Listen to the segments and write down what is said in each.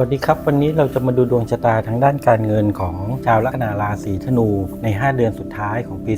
สวัสดีครับ วันนี้เราจะมาดูดวงชะตาทางด้านการเงินของชาวลัคนาราศีธนูใน 5 เดือนสุดท้ายของปี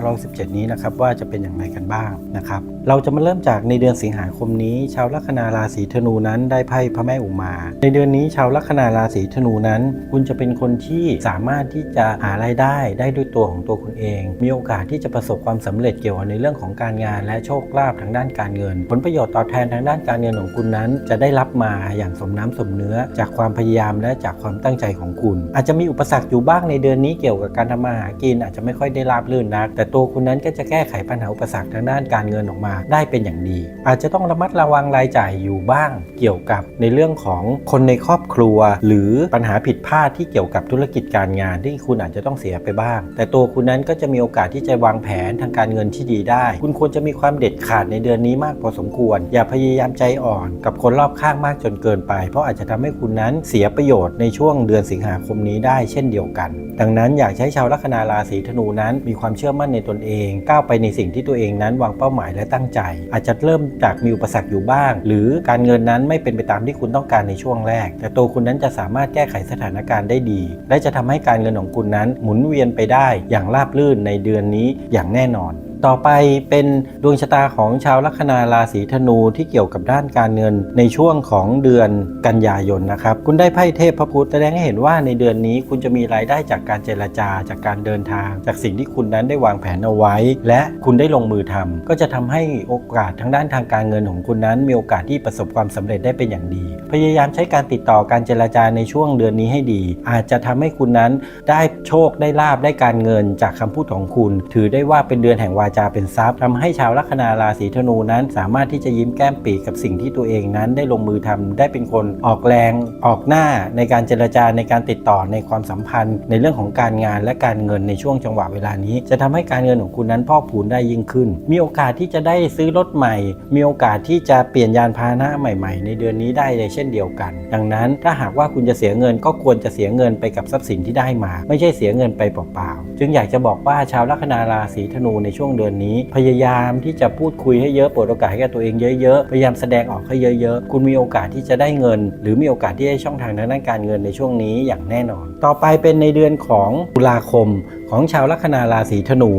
2517 นี้นะครับว่าจะเป็นอย่างไรกันบ้างนะครับเราจะมาเริ่มจากในเดือนสิงหาคมนี้ ชาวลัคนาราศีธนูนั้นได้ไพ่พระแม่อุมา ในเดือนนี้ชาวลัคนาราศีธนูนั้น คุณจะเป็นคนที่สามารถที่จะหารายได้ได้ด้วยตัวของตัวคุณเอง มีโอกาสที่จะประสบความสำเร็จเกี่ยวกับในเรื่องของการงาน และโชคลาภทางด้านการเงิน ผลประโยชน์ตอบแทนทางด้านการเงินของคุณนั้น จะได้รับมาอย่างสมน้ำสมเนื้อจากความพยายามและจากความตั้งใจของคุณ อาจจะมีอุปสรรคอยู่บ้างในเดือนนี้เกี่ยวกับการทำมาหากินอาจจะไม่ค่อยได้ราบรื่นนัก แต่ตัวคุณนั้นก็จะแก้ไขปัญหาอุปสรรคทางด้านการเงินออกมา ได้เป็นอย่างดี อาจจะต้องระมัดระวังรายจ่ายอยู่บ้าง เกี่ยวกับในเรื่องของคนในครอบครัว หรือปัญหาผิดพลาดที่เกี่ยวกับธุรกิจการงานที่คุณอาจจะต้องเสียไปบ้าง แต่ตัวคุณนั้นก็จะมีโอกาสที่จะวางแผนทางการเงินที่ดีได้ คุณควรจะมีความเด็ดขาดในเดือนนี้มากพอสมควร อย่าพยายามใจอ่อน กับคนรอบข้างมากจนเกินไป เพราะอาจจะทำให้คุณนั้นเสียประโยชน์ในช่วงเดือนสิงหาคมนี้ได้เช่นเดียวกัน ดังนั้นอยากใช้ชาวลัคนาราศีธนูนั้นมีความเชื่อมั่นในตนเอง ก้าวไปในสิ่งที่ตัวเองนั้นวางเป้าหมายและตั้งใจ อาจจะเริ่มจากมีอุปสรรคอยู่บ้าง หรือการเงินนั้นไม่เป็นไปตามที่คุณต้องการในช่วงแรก แต่ตัวคุณนั้นจะสามารถแก้ไขสถานการณ์ได้ดี และจะทำให้การเงินของคุณนั้นหมุนเวียนไปได้อย่างราบรื่นในเดือนนี้อย่างแน่นอน ต่อไปเป็นดวงชะตาของชาวลัคนาราศีธนูที่เกี่ยวกับด้านการเงินในช่วงของเดือนกันยายนนะครับ คุณได้ไพ่เทพพระพุธแสดงให้เห็นว่าในเดือนนี้คุณจะมีรายได้จากการเจรจาจากการเดินทาง จากสิ่งที่คุณนั้นได้วางแผนเอาไว้ และคุณได้ลงมือทำก็จะทำให้โอกาสทางด้านทางการเงินของคุณนั้น มีโอกาสที่ประสบความสำเร็จได้เป็นอย่างดี พยายามใช้การติดต่อการเจรจาในช่วงเดือนนี้ให้ดี อาจจะทำให้คุณนั้นได้โชคได้ลาบได้การเงินจากคำพูดของคุณ ถือได้ว่าเป็นเดือนแห่งวาจาเป็นทรัพย์ทำให้ชาวลัคนาราศีธนูนั้น สามารถที่จะยิ้มแก้มปีกับสิ่งที่ตัวเองนั้นได้ลงมือทำได้เป็นคนออกแรงออกหน้าในการเจรจาในการติดต่อในความสัมพันธ์ ในเรื่องของการงานและการเงินในช่วงจังหวะเวลานี้ จะทำให้การเงินของคุณนั้นพอกพูนได้ยิ่งขึ้น มีโอกาสที่จะได้ซื้อรถใหม่ มีโอกาสที่จะเปลี่ยนยานพาหนะใหม่ ๆ ในเดือนนี้ได้เลยเช่นเดียวกัน ดังนั้นถ้าหากว่าคุณจะเสียเงินก็ควรจะเสียเงินไปกับทรัพย์สินที่ได้มา ไม่ใช่เสียเงินไปเปล่าๆจึงอยากจะบอกว่าชาวลัคนาราศีธนูในช่วงเดือนนี้ พยายามที่จะพูดคุยให้เยอะเปิดโอกาสให้กับตัวเองเยอะๆพยายามแสดงออกให้เยอะๆ คุณมีโอกาสที่จะได้เงิน หรือมีโอกาสที่ได้ช่องทางทางด้านการเงินในช่วงนี้อย่างแน่นอน ต่อไปเป็นในเดือนของตุลาคมของชาวลัคนาราศีธนู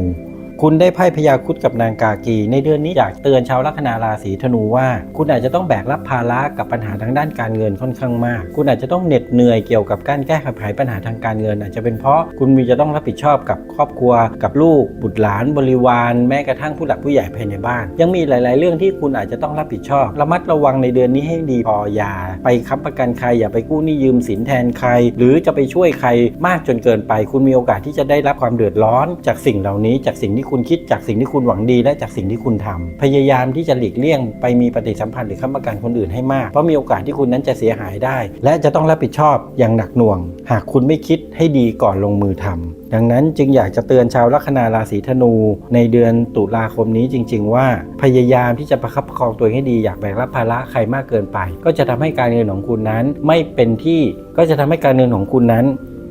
คุณได้ไพ่พยาคุดกับนางกากี ในเดือนนี้อยากเตือนชาวลัคนาราศีธนูว่า คุณอาจจะต้องแบกรับภาระกับปัญหาทางด้านการเงินค่อนข้างมาก คุณอาจจะต้องเหน็ดเหนื่อยเกี่ยวกับการแก้ไขปัญหาทางการเงิน อาจจะเป็นเพราะคุณมีจะต้องรับผิดชอบกับครอบครัว กับลูก บุตรหลาน บริวาร แม้กระทั่งผู้หลักผู้ใหญ่ภายในบ้าน ยังมีหลาย ๆ เรื่องที่คุณอาจจะต้องรับผิดชอบ ระมัดระวังในเดือนนี้ให้ดีพออย่าไปค้ำประกันใครอย่าไปกู้หนี้ยืมสินแทนใคร หรือจะไปช่วยใครมากจนเกินไป คุณมีโอกาสที่จะได้รับความเดือดร้อน จากสิ่งเหล่านี้จากสิ่งที่คุณคิดจากสิ่งที่คุณหวังดีและจากสิ่งที่คุณทำพยายามที่จะหลีกเลี่ยงไปมีปฏิสัมพันธ์หรือค้ำประกันคนอื่นให้มาก เพราะมีโอกาสที่คุณนั้นจะเสียหายได้ และจะต้องรับผิดชอบอย่างหนักหน่วง หากคุณไม่คิดให้ดีก่อนลงมือทำดังนั้นจึงอยากจะเตือนชาวลัคนาราศีธนู ในเดือนตุลาคมนี้จริง ๆ ว่า พยายามที่จะประคับประคองตัวให้ดี อยากแบกรับภาระใครมากเกินไป ก็จะทำให้การเงินของคุณนั้นไม่เป็นที่ก็จะทำให้การเงินของคุณนั้น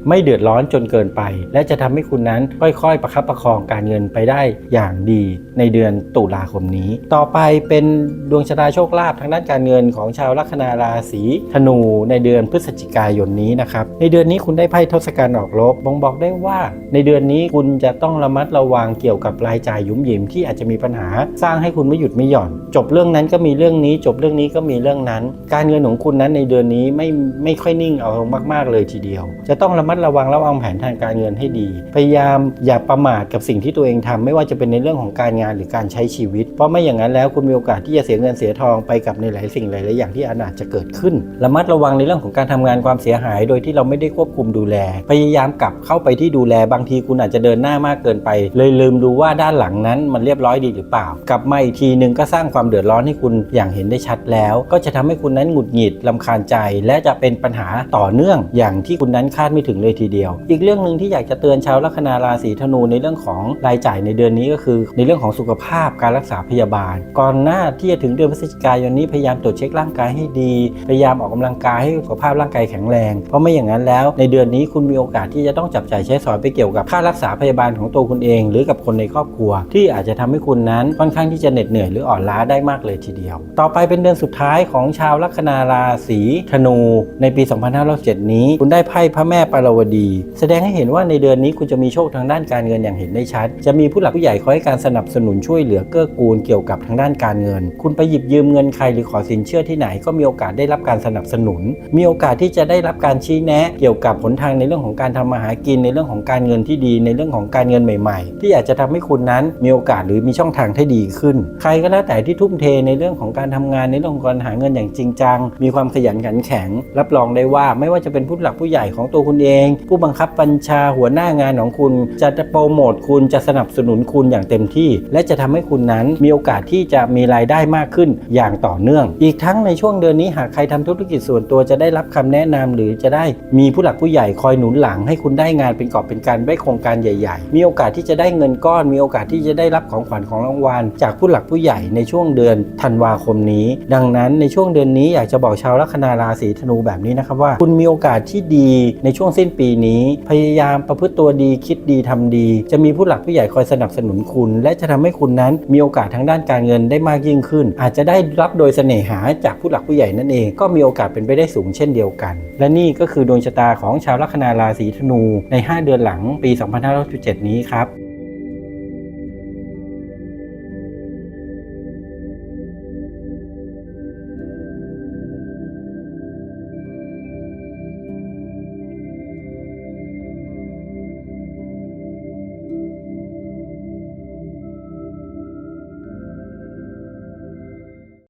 ไม่เดือดร้อนจนเกินไป และจะทำให้คุณนั้นค่อยๆ ประคับประคองการเงินไปได้อย่างดีในเดือนตุลาคมนี้ ต่อไปเป็นดวงชะตาโชคลาภทางด้านการเงินของชาวลัคนาราศีธนูในเดือนพฤศจิกายนนี้นะครับในเดือนนี้คุณได้ไพ่ทศกัณฐ์ออกลบบ่งบอกได้ว่า ในเดือนนี้คุณจะต้องระมัดระวังเกี่ยวกับรายจ่ายยุ่มยิมที่อาจจะมีปัญหา สร้างให้คุณไม่หยุดไม่หย่อน จบเรื่องนั้นก็มีเรื่องนี้ จบเรื่องนี้ก็มีเรื่องนั้น การเงินของคุณนั้นในเดือนนี้ไม่ไม่ค่อยนิ่งเอามาก ๆเลยทีเดียว จะต้องระมัดระวังและวางแผนทางการเงินให้ดี พยายามอย่าประมาทกับสิ่งที่ตัวเองทำไม่ว่าจะเป็นในเรื่องของการงานหรือการใช้ชีวิต เพราะไม่อย่างนั้นแล้วคุณมีโอกาสที่จะเสียเงินเสียทองไปกับในหลายสิ่งหลายๆอย่างที่อาจจะเกิดขึ้น ระมัดระวังในเรื่องของการทำงานความเสียหาย โดยที่เราไม่ได้ควบคุมดูแล พยายามกลับเข้าไปที่ดูแลบางทีคุณอาจจะเดินหน้ามากเกินไป เลยลืมดูว่าด้านหลังนั้นมันเรียบร้อยดีหรือเปล่า กลับมาอีกทีนึงก็สร้างความเดือดร้อนให้คุณอย่างเห็นได้ชัดแล้ว ก็จะทำให้คุณนั้นหงุดหงิดลำคาญใจ และจะเป็นปัญหาต่อเนื่องอย่างที่คุณนั้นคาดไม่ถึงเลยทีเดียว อีกเรื่องหนึ่งที่อยากจะเตือนชาวลัคนาราศีธนูในเรื่องของรายจ่ายในเดือนนี้ก็คือ ในเรื่องของสุขภาพการรักษาพยาบาล ก่อนหน้าที่จะถึงเดือนพฤศจิกายนนี้พยายามตรวจเช็คร่างกายให้ดี พยายามออกกำลังกายให้สุขภาพร่างกายแข็งแรง เพราะไม่อย่างนั้นแล้ว ในเดือนนี้คุณมีโอกาสที่จะต้องจับจ่ายใช้สอยไปเกี่ยวกับค่ารักษาพยาบาลของตัวคุณเอง หรือกับคนในครอบครัว ที่อาจจะทำให้คุณนั้นค่อนข้างที่จะเหน็ดเหนื่อยหรืออ่อนล้าได้มากเลยทีเดียว ต่อไปเป็นเดือนสุดท้ายของชาวลัคนาราศีธนู ในปี 2507 นี้ คุณได้ไพ่พระแม่ปารวดี แสดงให้เห็นว่าในเดือนนี้คุณจะมีโชคทางด้านการเงินอย่างเห็นได้ชัด จะมีผู้หลักผู้ใหญ่คอยให้การสนับสนุนช่วยเหลือเกื้อกูลเกี่ยวกับทางด้านการเงิน คุณไปหยิบยืมเงินใครหรือขอสินเชื่อที่ไหนก็มีโอกาสได้รับการสนับสนุน มีโอกาสที่จะได้รับการชี้แนะ เกี่ยวกับหนทางในเรื่องของการทำมาหากินในเรื่องของการเงินที่ดีในเรื่องของการเงินใหม่ ๆ ที่อาจจะทำให้คุณนั้นมีโอกาสหรือมีช่องทางที่ดีขึ้น ใครก็แล้วแต่ที่ทุ่มเทในเรื่องของการทำงานในเรื่องของการหาเงินอย่างจริงจัง มีความขยันขันแข็ง รับรองได้ว่าไม่ว่าจะเป็นผู้หลักผู้ใหญ่ของตัวคุณเองผู้บังคับบัญชาหัวหน้างานของคุณ จะโปรโมทคุณจะสนับสนุนคุณอย่างเต็มที่ และจะทำให้คุณนั้นมีโอกาสที่จะมีรายได้มากขึ้นอย่างต่อเนื่อง อีกทั้งในช่วงเดือนนี้หากใครทำธุรกิจส่วนตัวจะได้รับคำแนะนำหรือจะได้มีผู้หลักผู้ใหญ่คอยหนุนหลัง ให้คุณได้งานเป็นกอบเป็นการได้โครงการใหญ่ ๆ มีโอกาสที่จะได้เงินก้อน มีโอกาสที่จะได้รับของขวัญของรางวัลจากผู้หลักผู้ใหญ่ในช่วงเดือนธันวาคมนี้ ดังนั้นในช่วงเดือนนี้อยากจะบอกชาวลัคนาราศีธนูแบบนี้นะครับว่า คุณมีโอกาสที่ดีในช่วงสิ้นปีนี้ พยายามประพฤติตัวดีคิดดีทำดี จะมีผู้หลักผู้ใหญ่คอยสนับสนุนคุณ และจะทำให้คุณนั้นมีโอกาสทางด้านการเงินได้มากยิ่งขึ้น อาจจะได้รับโดยเสน่หาจากผู้หลักผู้ใหญ่นั่นเอง ก็มีโอกาสเป็นไปได้สูงเช่นเดียวกัน และนี่ก็คือดวงชะตาของชาวลัคนาราศีธนูใน 5 เดือนหลังปี 2567 นี้ครับ